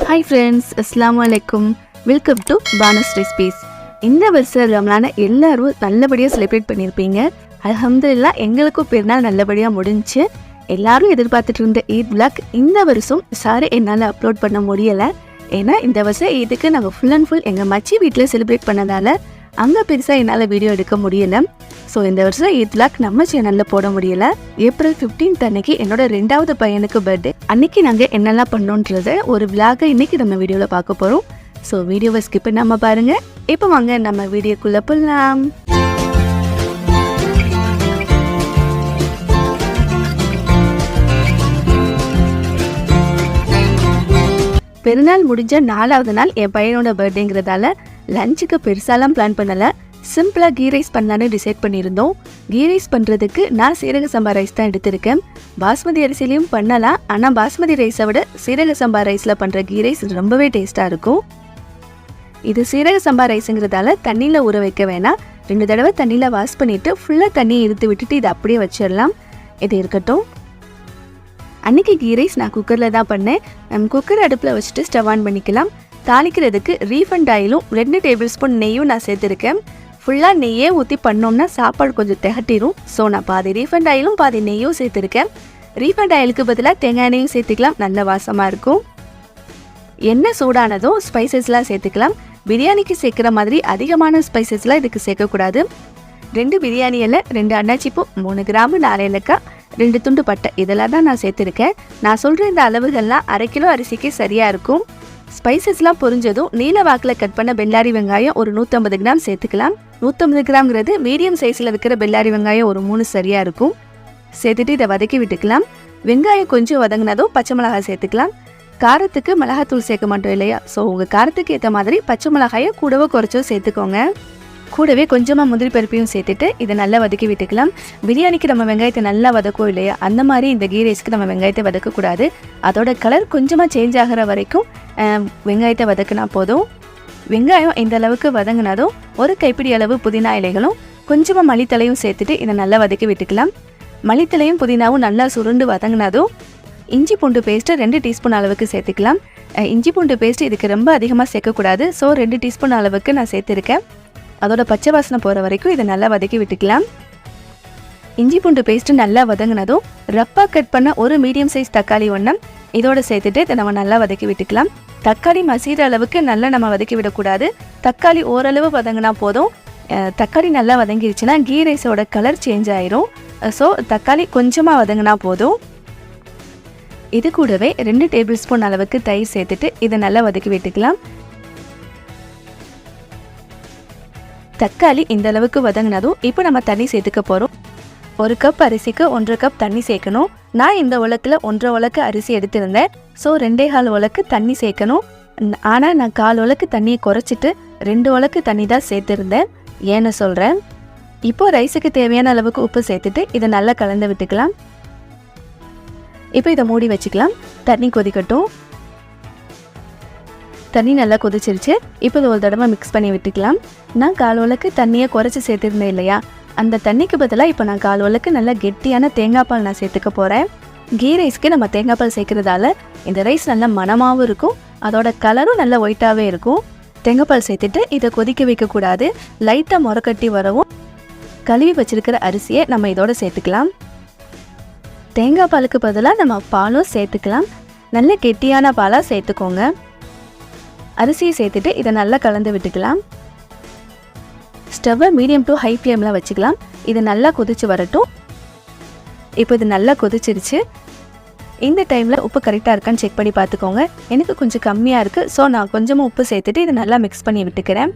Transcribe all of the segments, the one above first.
Hi friends அஸ்லாம் வலைக்கும் welcome to Banu's recipes இந்த வருஷம் ரம்லானை எல்லாரும் நல்லபடியாக செலிப்ரேட் பண்ணியிருப்பீங்க. அலமதுல்லா எங்களுக்கும் பெருநாள் நல்லபடியாக முடிஞ்சுச்சு எல்லாரும் எதிர்பார்த்துட்டு இருந்த ஈத் பிளாக் இந்த வருஷம் சாரி என்னால் அப்லோட் பண்ண முடியலை. ஏன்னா இந்த வருஷம் ஈதுக்கு நாங்கள் ஃபுல் அண்ட் ஃபுல் எங்கள் மச்சி வீட்டில் செலிப்ரேட் பண்ணதால் அங்கே பெருசாக என்னால் வீடியோ எடுக்க முடியலை. ஸோ இந்த வருஷம் எயித் லாக் நம்ம சேனலில் போட முடியல. ஏப்ரல் 15th அன்னைக்கு என்னோட ரெண்டாவது பையனுக்கு பர்த்டே அன்னைக்கு நாங்கள் என்னெல்லாம் பண்ணோன்றத ஒரு விளாகை இன்னைக்கு நம்ம வீடியோவில் பார்க்க போகிறோம் ஸோ வீடியோவை ஸ்கிப் பண்ணாமல் பாருங்கள் இப்போ வாங்க நம்ம வீடியோக்குள்ளே போகலாம் பெருநாள் முடிஞ்ச நாலாவது நாள் என் பையனோட பர்த்டேங்கிறதால லஞ்சுக்கு பெருசாலாம் பிளான் பண்ணலை. சிம்பிளாக கீ ரைஸ் பண்ணலான்னு டிசைட் பண்ணியிருந்தோம். கீ ரைஸ் பண்ணுறதுக்கு நான் சீரக சம்பா ரைஸ் தான் எடுத்திருக்கேன். பாஸ்மதி அரிசிலையும் பண்ணலாம். ஆனால் பாஸ்மதி ரைஸை விட சீரக சம்பா ரைஸில் பண்ணுற கீ ரைஸ் ரொம்பவே டேஸ்ட்டாக இருக்கும். இது சீரக சம்பா ரைஸுங்கிறதால தண்ணியில் ஊற வைக்க வேணாம். ரெண்டு தடவை தண்ணியில் வாஷ் பண்ணிவிட்டு ஃபுல்லாக தண்ணியை இழுத்து விட்டுட்டு இதை அப்படியே வச்சிடலாம். இது இருக்கட்டும். அன்றைக்கி கீ ரைஸ் நான் குக்கரில் தான் பண்ணேன். நம்ம குக்கர் அடுப்பில் வச்சுட்டு ஸ்டவ் ஆன் பண்ணிக்கலாம். தாளிக்கிறதுக்கு ரீஃபண்ட் ஆயிலும் ரெண்டு டேபிள் ஸ்பூன் நெய்யும் நான் சேர்த்துருக்கேன். ஃபுல்லாக நெய்யே ஊற்றி பண்ணோம்னா சாப்பாடு கொஞ்சம் திகட்டிடும் ஸோ நான் பாதி ரீஃபண்ட் ஆயிலும் பாதி நெய்யும் சேர்த்துருக்கேன். ரீஃபண்ட் ஆயிலுக்கு பதிலாக தேங்காய் எண்ணெயும் சேர்த்துக்கலாம். நல்ல வாசமாக இருக்கும். எண்ணெய் சூடானதும் ஸ்பைசஸ்லாம் சேர்த்துக்கலாம். பிரியாணிக்கு சேர்க்குற மாதிரி அதிகமான ஸ்பைசஸ்லாம் இதுக்கு சேர்க்கக்கூடாது. ரெண்டு பிரியாணி இலை ரெண்டு அன்னாச்சிப்பூ மூணு கிராம்பு நாலு ரெண்டு துண்டு பட்டை. இதெல்லாம் தான் நான் சேர்த்துருக்கேன். நான் சொல்கிற இந்த அளவுகள்லாம் அரை கிலோ அரிசிக்கு சரியாக இருக்கும். ஸ்பைசஸ்லாம் பொரிஞ்சதும் நீல வாக்கில் கட் பண்ண பெல்லாரி வெங்காயம் ஒரு நூற்றம்பது கிராம் சேர்த்துக்கலாம். நூற்றம்பது கிராம்ங்கிறது மீடியம் சைஸில் இருக்கிற பெல்லாரி வெங்காயம் ஒரு மூணு சரியாக இருக்கும். சேர்த்துட்டு இதை வதக்கி விட்டுக்கலாம். வெங்காயம் கொஞ்சம் வதங்கினதும் பச்சை மிளகாய் சேர்த்துக்கலாம். காரத்துக்கு மிளகாத்தூள் சேர்க்க மாட்டோம் இல்லையா? ஸோ உங்கள் காரத்துக்கு ஏற்ற மாதிரி பச்சை மிளகாயை கூடவோ குறைச்சோ சேர்த்துக்கோங்க. கூடவே கொஞ்சமாக முந்திரி பருப்பையும் சேர்த்துட்டு இதை நல்லா வதக்கி விட்டுக்கலாம். பிரியாணிக்கு நம்ம வெங்காயத்தை நல்லா வதக்கும் இல்லையா? அந்த மாதிரி இந்த கீ ரைஸ்க்கு நம்ம வெங்காயத்தை வதக்கக்கூடாது. அதோட கலர் கொஞ்சமாக சேஞ்ச் ஆகிற வரைக்கும் வெங்காயத்தை வதக்கினா போதும். வெங்காயம் இந்த அளவுக்கு வதங்கினதும் ஒரு கைப்பிடி அளவு புதினா இலைகளும் கொஞ்சமாக மல்லித்தலையும் சேர்த்துட்டு இதை நல்லா வதக்கி விட்டுக்கலாம். மல்லித்தலையும் புதினாவும் நல்லா சுருண்டு வதங்கினதும் இஞ்சி பூண்டு பேஸ்ட்டு ரெண்டு டீஸ்பூன் அளவுக்கு சேர்த்துக்கலாம். இஞ்சி பூண்டு பேஸ்ட் இதுக்கு ரொம்ப அதிகமாக சேர்க்கக்கூடாது. ஸோ ரெண்டு டீஸ்பூன் அளவுக்கு நான் சேர்த்துருக்கேன். அதோட பச்சை வாசனை போகிற வரைக்கும் இதை நல்லா வதக்கி விட்டுக்கலாம். இஞ்சி பூண்டு பேஸ்ட்டு நல்லா வதங்கினதும் ரப்பாக கட் பண்ண ஒரு மீடியம் சைஸ் தக்காளி ஒன்றும் இதோட சேர்த்துட்டு இதை நம்ம நல்லா வதக்கி விட்டுக்கலாம். தக்காளி மசீர அளவுக்கு நல்லா நம்ம வதக்கி விடக்கூடாது. தக்காளி ஓரளவு வதங்கினா போதும். தக்காளி நல்லா வதங்கிருச்சுன்னா கீ ரைஸோட கலர் சேஞ்ச் ஆயிரும். ஸோ தக்காளி கொஞ்சமாக வதங்கினா போதும். இது கூடவே ரெண்டு டேபிள் ஸ்பூன் அளவுக்கு தயிர் சேர்த்துட்டு இதை நல்லா வதக்கி விட்டுக்கலாம். தக்காளி இந்த அளவுக்கு வதங்கினதும் இப்போ நம்ம தண்ணி சேர்த்துக்க போகிறோம் ஒரு கப் அரிசிக்கு ஒன்றரை கப் தண்ணி சேர்க்கணும். நான் இந்த உலக்கில் ஒன்றரை உலக்கு அரிசி எடுத்திருந்தேன். ஸோ ரெண்டே கால் உலக்கு தண்ணி சேர்க்கணும். ஆனால் நான் கால் உலக்கு தண்ணியை குறைச்சிட்டு ரெண்டு உலக்கு தண்ணி தான் சேர்த்துருந்தேன். ஏன்னு சொல்கிறேன் இப்போ ரைஸுக்கு தேவையான அளவுக்கு உப்பு சேர்த்துட்டு இதை நல்லா கலந்து விட்டுக்கலாம். இப்போ இதை மூடி வச்சுக்கலாம். தண்ணி கொதிக்கட்டும். தண்ணி நல்லா கொதிச்சிருச்சு. இப்போ ஒரு தடவை மிக்ஸ் பண்ணி விட்டுக்கலாம். நான் கால் உலக்கு தண்ணியை குறைச்சி சேர்த்துருந்தேன் இல்லையா? அந்த தண்ணிக்கு பதிலாக இப்போ நான் கால் உலக்கு நல்லா கெட்டியான தேங்காய் பால் நான் சேர்த்துக்க போகிறேன் கீ ரைஸ்க்கு நம்ம தேங்காய் பால் சேர்க்கறதால இந்த ரைஸ் நல்லா மணமாகவும் இருக்கும். அதோட கலரும் நல்லா ஒயிட்டாகவே இருக்கும். தேங்காய் பால் சேர்த்துட்டு இதை கொதிக்க வைக்கக்கூடாது லைட்டாக முறக்கட்டி வரவும் கழுவி வச்சிருக்கிற அரிசியை நம்ம இதோட சேர்த்துக்கலாம். தேங்காய் பாலுக்கு பதிலாக நம்ம பாலும் சேர்த்துக்கலாம். நல்ல கெட்டியான பாலாக சேர்த்துக்கோங்க. அரிசியை சேர்த்துட்டு இதை நல்லா கலந்து விட்டுக்கலாம். ஸ்டவ்வை மீடியம் டு ஹை ஃப்ளேமில் வச்சுக்கலாம். இது நல்லா கொதிச்சு வரட்டும். இப்போ இது நல்லா கொதிச்சிருச்சு. இந்த டைமில் உப்பு கரெக்டாக இருக்கான்னு செக் பண்ணி பார்த்துக்கோங்க. எனக்கு கொஞ்சம் கம்மியாக இருக்குது ஸோ நான் கொஞ்சமாக உப்பு சேர்த்துட்டு இதை நல்லா மிக்ஸ் பண்ணி விட்டுக்கிறேன்.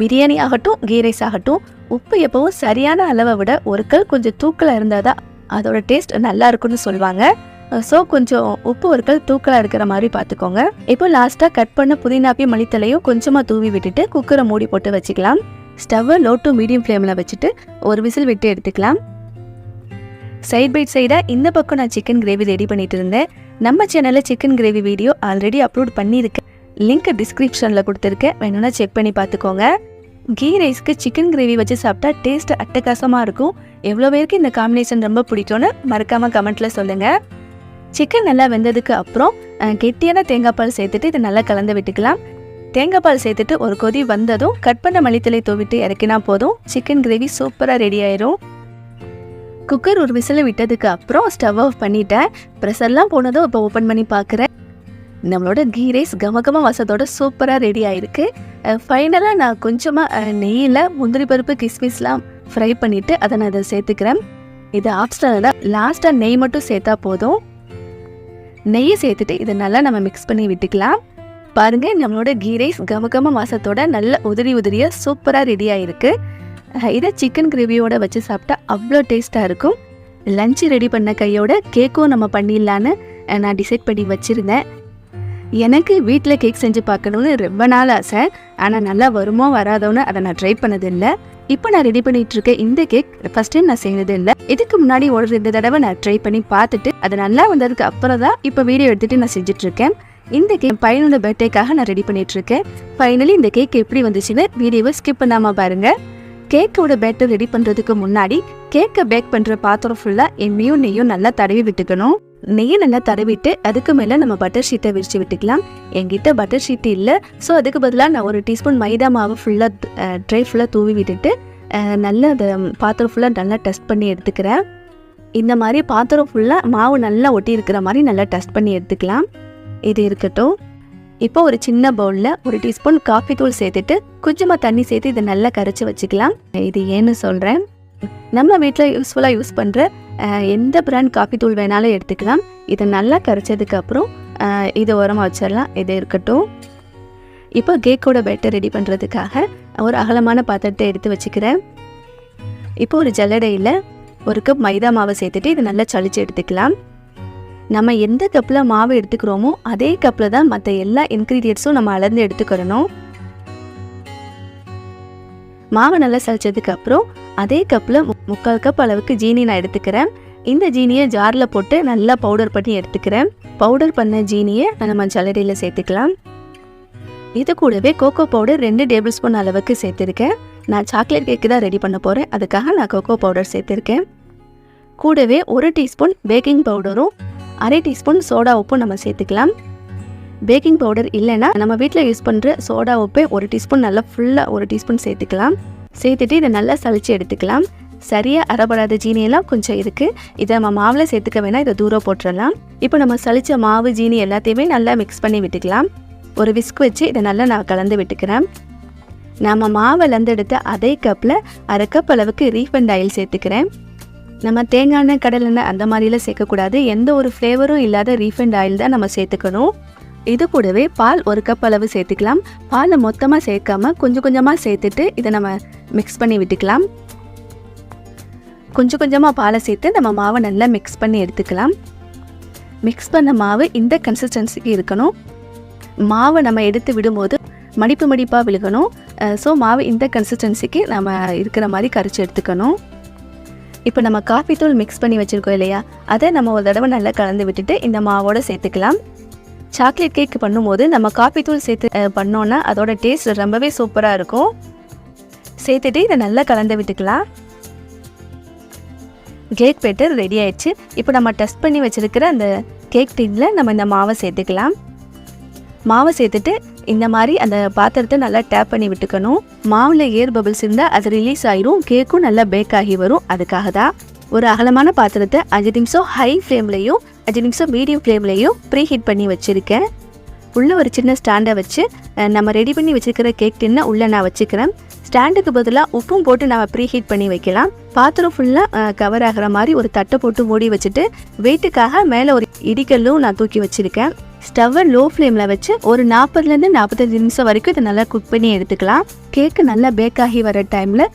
பிரியாணி ஆகட்டும் கீ ரைஸ் ஆகட்டும் உப்பு எப்போவும் சரியான அளவை விட ஒரு கல் கொஞ்சம் தூக்கலாக இருந்தால் தான் அதோட டேஸ்ட் நல்லா இருக்குன்னு சொல்லுவாங்க. ஸோ கொஞ்சம் உப்பு ஒருக்கள் தூக்கலாக இருக்கிற மாதிரி பார்த்துக்கோங்க இப்போ லாஸ்ட்டாக கட் பண்ண புதினாப்பி மளித்தலையும் கொஞ்சமாக தூவி விட்டுட்டு குக்கரை மூடி போட்டு வச்சுக்கலாம். ஸ்டவ்வை லோ டு மீடியம் ஃப்ளேமில் வச்சுட்டு ஒரு விசில் விட்டு எடுத்துக்கலாம். சைட் பை சைடாக இந்த பக்கம் நான் சிக்கன் கிரேவி ரெடி பண்ணிட்டு இருந்தேன். நம்ம சேனலில் chicken gravy video already upload பண்ணியிருக்கேன். லிங்க் டிஸ்கிரிப்ஷனில் கொடுத்துருக்கேன். வேணும்னா செக் பண்ணி பார்த்துக்கோங்க கீ ரைஸ்க்கு சிக்கன் கிரேவி வச்சு சாப்பிட்டா டேஸ்ட் அட்டகாசமாக இருக்கும். எவ்வளோ பேருக்கு இந்த காம்பினேஷன் ரொம்ப பிடிக்கும்னு மறக்காமல் கமெண்ட்டில் சொல்லுங்கள் சிக்கன் நல்லா வெந்ததுக்கு அப்புறம் கெட்டியான தேங்காய் பால் சேர்த்துட்டு இதை நல்லா கலந்து விட்டுக்கலாம். தேங்காய் பால் சேர்த்துட்டு ஒரு கொதி வந்ததும் கட் பண்ண மளித்தலை தூவிட்டு இறக்கினா போதும். சிக்கன் கிரேவி சூப்பராக ரெடி ஆயிரும். குக்கர் ஒரு விசில் விட்டதுக்கு அப்புறம் ஸ்டவ் ஆஃப் பண்ணிட்டேன். ப்ரெஷர்லாம் போனதும் இப்போ ஓப்பன் பண்ணி பார்க்குறேன் நம்மளோட கீ ரைஸ் கமகம வசத்தோட சூப்பராக ரெடி ஆயிருக்கு. ஃபைனலாக நான் கொஞ்சமாக நெய்யில் முந்திரி பருப்பு கிஸ்மிஸ்லாம் ஃப்ரை பண்ணிவிட்டு அதை நான் இதை சேர்த்துக்கிறேன். இது ஆப்ஷனல் லாஸ்ட்டாக நெய் மட்டும் சேர்த்தா போதும். நெய்யை சேர்த்துட்டு இதை நல்லா நம்ம மிக்ஸ் பண்ணி விட்டுக்கலாம். பாருங்க நம்மளோட கீ ரைஸ் கமகம மாசத்தோட நல்ல உதிரி உதிரியாக சூப்பராக ரெடி ஆயிருக்கு. இதை சிக்கன் கிரேவியோட வச்சு சாப்பிட்டா அவ்வளோ டேஸ்ட்டாக இருக்கும். லஞ்சு ரெடி பண்ண கையோட கேக்கும் நம்ம பண்ணிடலான்னு நான் டிசைட் பண்ணி வச்சுருந்தேன். எனக்கு வீட்டில் கேக் செஞ்சு பார்க்கணுன்னு ரொம்ப நாள் ஆசை. ஆனால் நல்லா வருமோ வராதோன்னு அதை நான் ட்ரை பண்ணதில்லை. இப்போ நான் ரெடி பண்ணிட்டு இருக்க இந்த கேக் ஃபர்ஸ்ட் டைம் நான் செய்யறது இல்லை. இதுக்கு முன்னாடி ஒரு ரெண்டு தடவை நான் ட்ரை பண்ணி பார்த்துட்டு அது நல்லா வந்ததுக்கு அப்புறம் தான் இப்போ வீடியோ எடுத்துட்டு நான் செஞ்சுட்டு இருக்கேன் இந்த கேக் பையனோட பர்த்டேக்காக நான் ரெடி பண்ணிட்டு இருக்கேன் ஃபைனலி இந்த கேக் எப்படி வந்துச்சுன்னு வீடியோவை ஸ்கிப் பண்ணாம பாருங்க. கேக்கோட பேட்டர் ரெடி பண்ணுறதுக்கு முன்னாடி கேக்கை பேக் பண்ணுற பாத்திரம் ஃபுல்லாக எண்ணெயும் நெய்யும் நல்லா தடவி விட்டுக்கணும். நெய்யை நல்லா தடவிட்டு அதுக்கு மேலே நம்ம பட்டர் ஷீட்டை விரித்து விட்டுக்கலாம். என்கிட்ட பட்டர் ஷீட் இல்லை. ஸோ அதுக்கு பதிலாக நான் ஒரு டீஸ்பூன் மைதா மாவு ஃபுல்லாக ட்ரை ஃபுல்லாக தூவி விட்டுட்டு நல்லா அதை பாத்திரம் ஃபுல்லாக நல்லா டெஸ்ட் பண்ணி எடுத்துக்கிறேன். இந்த மாதிரி பாத்திரம் ஃபுல்லாக மாவு நல்லா ஒட்டி இருக்கிற மாதிரி நல்லா டெஸ்ட் பண்ணி எடுத்துக்கலாம். இது இருக்கட்டும். இப்போ ஒரு சின்ன பவுலில் ஒரு டீஸ்பூன் காஃபி தூள் சேர்த்துட்டு கொஞ்சமாக தண்ணி சேர்த்து இதை நல்லா கரைச்சி வச்சுக்கலாம். இது ஏன்னு சொல்கிறேன் நம்ம வீட்டில் யூஸ்ஃபுல்லாக யூஸ் பண்ணுற எந்த பிராண்ட் காஃபி தூள் வேணாலும் எடுத்துக்கலாம். இதை நல்லா கரைச்சதுக்கு அப்புறம் இதை உரமாக வச்சிடலாம். இது இருக்கட்டும். இப்போ கேக்கோட பேட்டர் ரெடி பண்ணுறதுக்காக ஒரு அகலமான பாத்திரத்தை எடுத்து வச்சுக்கிறேன். இப்போ ஒரு ஜல்லடையில் ஒரு கப் மைதா மாவை சேர்த்துட்டு இதை நல்லா சளிச்சு எடுத்துக்கலாம். நம்ம எந்த கப்பில் மாவு எடுத்துக்கிறோமோ அதே கப்பில் தான் மற்ற எல்லா இன்க்ரீடியன்ட்ஸும் நம்ம அளந்து எடுத்துக்கிறணும். மாவை நல்லா சளிச்சதுக்கு அப்புறம் அதே கப்பில் முக்கால் கப் அளவுக்கு ஜீனி நான் எடுத்துக்கிறேன். இந்த ஜீனியை ஜாரில் போட்டு நல்லா பவுடர் பண்ணி எடுத்துக்கிறேன். பவுடர் பண்ண ஜீனியை நம்ம ஜல்லடையில் சேர்த்துக்கலாம். இது கூடவே கோகோ பவுடர் ரெண்டு டேபிள் ஸ்பூன் அளவுக்கு சேர்த்துருக்கேன். நான் சாக்லேட் கேக்கு தான் ரெடி பண்ண போகிறேன் அதுக்காக நான் கோகோ பவுடர் சேர்த்துருக்கேன். கூடவே ஒரு டீஸ்பூன் பேக்கிங் பவுடரும் அரை டீஸ்பூன் சோடா உப்பும் நம்ம சேர்த்துக்கலாம். பேக்கிங் பவுடர் இல்லைன்னா நம்ம வீட்டில் யூஸ் பண்ணுற சோடா உப்பே ஒரு டீஸ்பூன் நல்லா ஃபுல்லாக ஒரு டீஸ்பூன் சேர்த்துக்கலாம். சேர்த்துட்டு இதை நல்லா சளிச்சு எடுத்துக்கலாம். சரியாக அறப்படாத ஜீனியெல்லாம் கொஞ்சம் இருக்குது இதை நம்ம மாவில் சேர்த்துக்க வேணால் இதை தூரம் போட்டுடலாம் இப்போ நம்ம சளிச்ச மாவு ஜீனி எல்லாத்தையுமே நல்லா மிக்ஸ் பண்ணி விட்டுக்கலாம். ஒரு விஸ்க் வச்சு இதை நல்லா நான் கலந்து விட்டுக்கிறேன். நம்ம மாவை எடுத்த அதே கப்பில் அரை கப் அளவுக்கு ரீஃபண்ட் ஆயில் சேர்த்துக்கிறேன். நம்ம தேங்காய் எண்ணெய் கடல் எண்ணெய் அந்த மாதிரிலாம் சேர்க்கக்கூடாது. எந்த ஒரு ஃப்ளேவரும் இல்லாத ரீஃபண்ட் ஆயில் தான் நம்ம சேர்த்துக்கணும். இது கூடவே பால் ஒரு கப் அளவு சேர்த்துக்கலாம். பாலை மொத்தமாக சேர்க்காம கொஞ்சம் கொஞ்சமாக சேர்த்துட்டு இதை நம்ம மிக்ஸ் பண்ணி விட்டுக்கலாம். கொஞ்சம் கொஞ்சமாக பாலை சேர்த்து நம்ம மாவை நல்லா மிக்ஸ் பண்ணி எடுத்துக்கலாம். மிக்ஸ் பண்ண மாவு இந்த கன்சிஸ்டன்சிக்கு இருக்கணும். மாவை நம்ம எடுத்து விடும்போது மடிப்பு மடிப்பாக விழுகணும். ஸோ மாவு இந்த கன்சிஸ்டன்சிக்கு நம்ம இருக்கிற மாதிரி கரைச்சி எடுத்துக்கணும். இப்போ நம்ம காஃபி தூள் மிக்ஸ் பண்ணி வச்சுருக்கோம் இல்லையா? அதை நம்ம ஒரு தடவை நல்லா கலந்து விட்டுட்டு இந்த மாவோடு சேர்த்துக்கலாம். சாக்லேட் கேக் பண்ணும்போது நம்ம காஃபி தூள் சேர்த்து பண்ணோன்னா அதோட டேஸ்ட் ரொம்பவே சூப்பராக இருக்கும். சேர்த்துட்டு இதை நல்லா கலந்து விட்டுக்கலாம். கேக் பேட்டர் ரெடி ஆயிடுச்சு. இப்போ நம்ம டெஸ்ட் பண்ணி வச்சுருக்கிற அந்த கேக் டீனில் நம்ம இந்த மாவை சேர்த்துக்கலாம். மாவை சேர்த்துட்டு இந்த மாதிரி அந்த பாத்திரத்தை நல்லா டேப் பண்ணி விட்டுக்கணும். மாவில் ஏர் பபிள்ஸ் இருந்தால் அது ரிலீஸ் ஆயிரும். கேக்கும் நல்லா பேக் ஆகி வரும். அதுக்காக தான் ஒரு அகலமான பாத்திரத்தை அஞ்சு நிமிஷம் ஹை ஃப்ளேம்லையும் அஞ்சு நிமிஷம் மீடியம் ஃப்ளேம்லையும் ப்ரீ ஹீட் பண்ணி வச்சுருக்கேன். உள்ளே ஒரு சின்ன ஸ்டாண்டை வச்சு நம்ம ரெடி பண்ணி வச்சுருக்கிற கேக் டின்னை உள்ளே நான் வச்சுக்கிறேன். ஸ்டாண்டுக்கு பதிலாக உப்பும் போட்டு நம்ம ப்ரீ ஹீட் பண்ணி வைக்கலாம். பாத்திரம் ஃபுல்லாக கவர் ஆகிற மாதிரி ஒரு தட்டை போட்டு மூடி வச்சுட்டு வெயிட்டுக்காக மேலே ஒரு இடிக்கல்லும் நான் தூக்கி வச்சுருக்கேன். ஸ்டவ்வை லோ ஃப்ளேமில் வச்சு ஒரு நாற்பதுலேருந்து நாற்பத்தஞ்சு நிமிஷம் வரைக்கும் இதை நல்லா குக் பண்ணி எடுத்துக்கலாம். கேக்கு நல்லா பேக் ஆகி வர டைமில்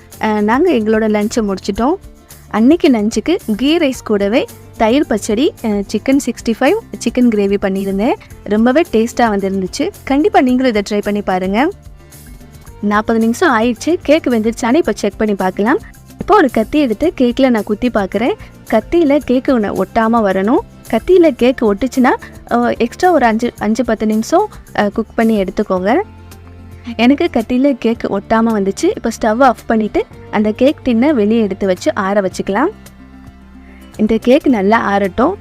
நாங்கள் எங்களோட லஞ்சை முடிச்சிட்டோம். அன்னைக்கு லஞ்சுக்கு கீ ரைஸ் கூடவே தயிர் பச்சடி chicken sixty five chicken gravy பண்ணியிருந்தேன். ரொம்பவே டேஸ்ட்டாக வந்துருந்துச்சு. கண்டிப்பாக நீங்களும் இதை ட்ரை பண்ணி பாருங்கள் நாற்பது நிமிஷம் ஆயிடுச்சு. கேக் வெந்துருச்சானே இப்போ செக் பண்ணி பார்க்கலாம். இப்போ ஒரு கத்தி எடுத்து கேக்கில் நான் குத்தி பார்க்குறேன். கத்தியில் கேக்கு ஒட்டாமல் வரணும். கத்தியில் கேக்கு ஒட்டுச்சுன்னா எக்ஸ்ட்ரா ஒரு அஞ்சு அஞ்சு பத்து நிமிஷம் குக் பண்ணி எடுத்துக்கோங்க. எனக்கு கத்தியில் கேக் ஒட்டாமல் வந்துச்சு. இப்போ ஸ்டவ் ஆஃப் பண்ணிவிட்டு அந்த கேக் டின்னை வெளியே எடுத்து வச்சு ஆற வச்சுக்கலாம். இந்த கேக் நல்லா ஆறட்டும்.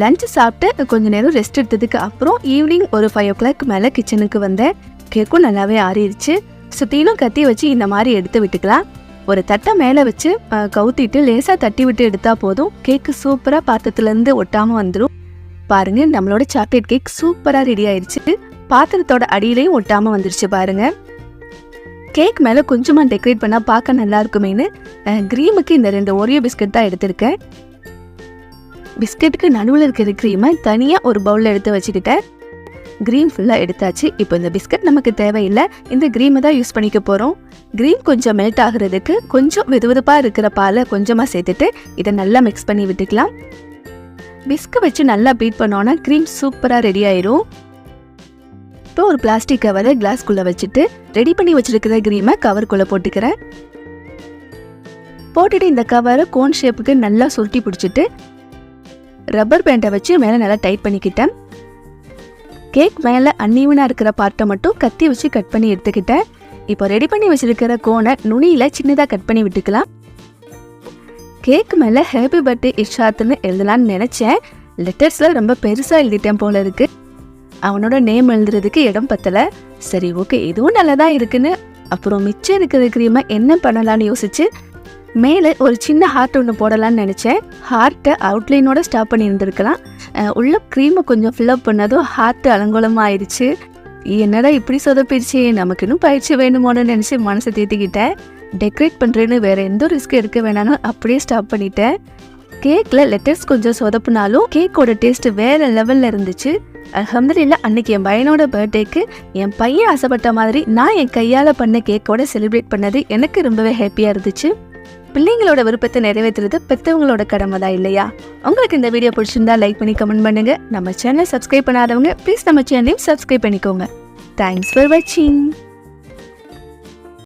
லஞ்ச் சாப்பிட்டு கொஞ்சம் நேரம் ரெஸ்ட் எடுத்ததுக்கு அப்புறம் ஈவினிங் ஒரு ஃபைவ் ஓ கிளாக் மேலே கிச்சனுக்கு வந்தேன். கேக்கும் நல்லாவே ஆறிடுச்சு. சுற்றிலும் கத்தி வச்சு இந்த மாதிரி எடுத்து விட்டுக்கலாம். ஒரு தட்டை மேலே வச்சு கவுத்திட்டு லேசாக தட்டி விட்டு எடுத்தால் போதும். கேக்கு சூப்பராக பாத்திரத்துலேருந்து ஒட்டாமல் வந்துடும் பாருங்கள் நம்மளோட சாக்லேட் கேக் சூப்பராக ரெடி ஆயிடுச்சு. பாத்திரத்தோட அடியிலையும் ஒட்டாமல் வந்துருச்சு பாருங்கள் கேக் மேலே கொஞ்சமாக டெக்கரேட் பண்ணால் பார்க்க நல்லா இருக்குமேனு க்ரீமுக்கு இந்த ரெண்டு ஒரியோ பிஸ்கட் தான் எடுத்திருக்கேன். பிஸ்கட்டுக்கு நடுவில் இருக்கிற க்ரீமை தனியாக ஒரு பவுலில் எடுத்து வச்சுக்கிட்டேன். க்ரீம் ஃபுல்லாக எடுத்தாச்சு. இப்போ இந்த பிஸ்கட் நமக்கு தேவையில்லை. இந்த க்ரீமை தான் யூஸ் பண்ணிக்க போகிறோம் க்ரீம் கொஞ்சம் மெல்ட் ஆகுறதுக்கு கொஞ்சம் வெதுவெதுப்பாக இருக்கிற பாலை கொஞ்சமாக சேர்த்துட்டு இதை நல்லா மிக்ஸ் பண்ணி விட்டுக்கலாம். பிஸ்கை வச்சு நல்லா பீட் பண்ணோன்னா க்ரீம் சூப்பராக ரெடி ஆயிரும். இப்போ ஒரு பிளாஸ்டிக் கவரை கிளாஸ்குள்ளே வச்சுட்டு ரெடி பண்ணி வச்சிருக்கிற க்ரீமை கவருக்குள்ளே போட்டுக்கிறேன். போட்டுட்டு இந்த கவரை கோன் ஷேப்புக்கு நல்லா சுருட்டி பிடிச்சிட்டு ரப்பர் பேண்டை வச்சு மேலே நல்லா டைட் பண்ணிக்கிட்டேன். கேக் மேலே அன்னீவனாக இருக்கிற பார்ட்டை மட்டும் கத்தி வச்சு கட் பண்ணி எடுத்துக்கிட்டேன். இப்போ ரெடி பண்ணி வச்சுருக்கிற கோனை நுனியில் சின்னதாக கட் பண்ணி விட்டுக்கலாம். கேக் மேலே ஹேப்பி பர்த்டே இஷாத்துன்னு எழுதலான்னு நினச்சேன். லெட்டர்ஸில் ரொம்ப பெருசாக எழுதிட்டேன் போல இருக்குது அவனோட நேம் எழுதுறதுக்கு இடம் பத்தலை. சரி ஓகே இதுவும் நல்லதா இருக்குன்னு. அப்புறம் மிச்சம் இருக்கிற க்ரீமை என்ன பண்ணலாம்னு யோசிச்சு மேலே ஒரு சின்ன ஹார்ட் ஒன்று போடலான்னு நினச்சேன். ஹார்ட்டை அவுட்லைனோட ஸ்டாப் பண்ணி இருந்திருக்கலாம் உள்ள க்ரீமை கொஞ்சம் ஃபில்லப் பண்ணதும் ஹார்ட் அலங்கோலமாக ஆயிடுச்சு என்னடா இப்படி சொதப்பிடுச்சு நமக்கு இன்னும் பயிற்சி வேணுமோன்னு நினச்சி மனசை தேத்திக்கிட்டேன். டெக்கரேட் பண்ணுறேன்னு வேறு எந்த ரிஸ்க் எடுக்க வேணாலும் அப்படியே ஸ்டாப் பண்ணிட்டேன். கேக்கில் லெட்டர்ஸ் கொஞ்சம் சொதப்புனாலும் கேக்கோட டேஸ்ட் வேற லெவலில் இருந்துச்சு. அல்ஹம்துலில்லாஹ் அன்னைக்கு என் பையனோட பர்த்டேக்கு என் பையன் ஆசைப்பட்ட மாதிரி நான் என் கையால் பண்ண கேக்கோட செலிப்ரேட் பண்ணது எனக்கு ரொம்பவே ஹாப்பியாக இருந்துச்சு. பிள்ளைங்களோட விருப்பத்தை நிறைவேற்றுறது பெற்றவங்களோட கடமை தான் இல்லையா? உங்களுக்கு இந்த வீடியோ பிடிச்சிருந்தா லைக் பண்ணி கமெண்ட் பண்ணுங்க. நம்ம சேனல் சப்ஸ்கிரைப் பண்ணாதவங்க ப்ளீஸ் நம்ம சேனலையும் சப்ஸ்கிரைப் பண்ணிக்கோங்க. தேங்க்ஸ் ஃபார் வாட்சிங்